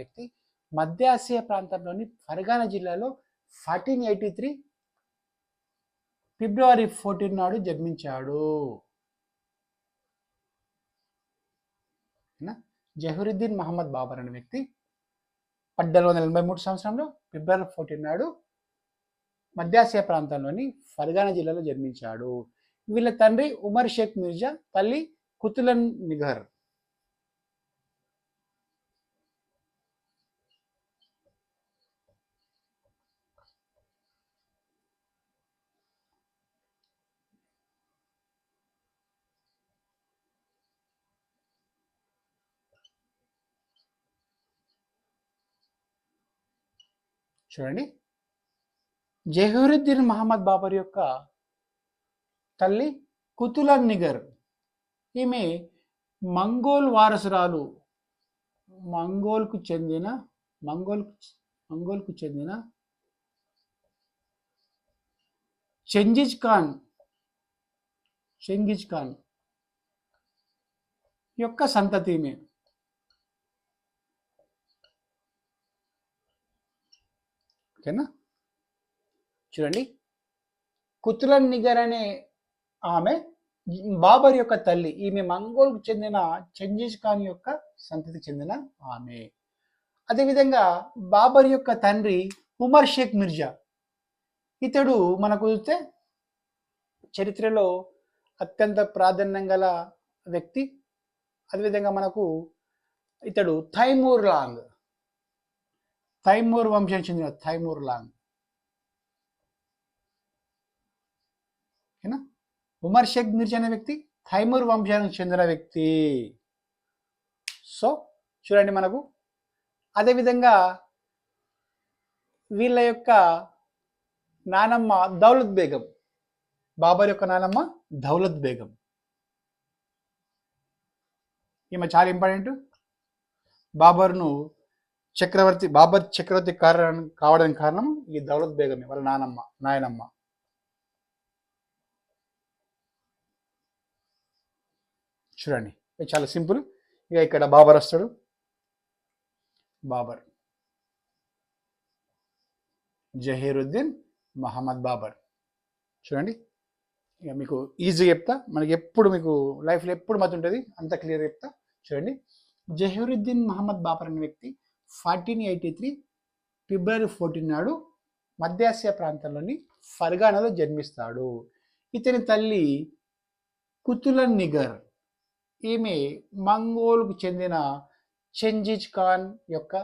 వ్యక్తి మధ్యాసియా ప్రాంతంలోని ఫర్గానా జిల్లాలో fourteen eighty three February fourteen నాడు జన్మించాడు. జహరుద్దీన్ మహమ్మద్ బాబర్ అనే వ్యక్తి పద్దెనిమిది వందల ఎనభై మూడు సంవత్సరంలో ఫిబ్రవరి ఫోర్టీన్ నాడు మధ్యాసియా ప్రాంతంలోని ఫర్గానా జిల్లాలో జన్మించాడు. వీళ్ళ తండ్రి ఉమర్ షేక్ మిర్జా తల్లి కుతులన్ నిఘర్ చూడండి. జహీరుద్దీన్ మహమ్మద్ బాబర్ యొక్క తల్లి కుతులన్ నిగర్. ఈమె మంగోల్ వారసురాలు. మంగోల్కు చెందిన మంగోల్ మంగోల్కు చెందిన చెంజిజ్ ఖాన్ చెంగిజ్ ఖాన్ యొక్క సంతతి ఈమె. ఓకేనా? చూడండి. కుతులన్ నిగర్ అనే ఆమె బాబర్ యొక్క తల్లి ఈమె మంగోల్కు చెందిన చెంగిజ్ ఖాన్ యొక్క సంతతికి చెందిన ఆమె. అదేవిధంగా బాబర్ యొక్క తండ్రి ఉమర్ షేక్ మిర్జా. ఇతడు మనకు చూస్తే చరిత్రలో అత్యంత ప్రాధాన్యం గల వ్యక్తి. అదేవిధంగా మనకు ఇతడు థైమూర్ లాంగ్. తైమూర్ వంశం చెందిన తైమూర్ లాంగ్ ఓకేనా ఉమర్ షేక్ మిర్జా అనే వ్యక్తి తైమూర్ వంశానికి చెందిన వ్యక్తి సో చూడండి మనకు. అదేవిధంగా వీళ్ళ యొక్క నానమ్మ దౌలత్ బేగం. బాబర్ యొక్క నానమ్మ దౌలత్ బేగం. ఈమె చాలా ఇంపార్టెంట్. బాబర్ను చక్రవర్తి బాబర్ చక్రవర్తి కారణం కావడానికి కారణం ఈ దౌలత్ బేగమే వాళ్ళ నానమ్మ నాయనమ్మ. చూడండి చాలా సింపుల్. ఇక ఇక్కడ బాబర్ వస్తాడు. బాబర్. జహీరుద్దీన్ మహమ్మద్ బాబర్. చూడండి ఇక మీకు ఈజీ చెప్తా. మనకి ఎప్పుడు మీకు లైఫ్లో ఎప్పుడు మతి ఉంటుంది అంత క్లియర్ చెప్తా. చూడండి జహీరుద్దీన్ మహమ్మద్ బాబర్ అనే వ్యక్తి fourteen eighty three February fourteen నాడు మధ్యాసియా ప్రాంతంలోని ఫర్గానాలో జన్మిస్తాడు. ఇతని తల్లి కుతులన్ నిగర్ ఈమె మంగోల్కు చెందిన చెంజిజ్ ఖాన్ యొక్క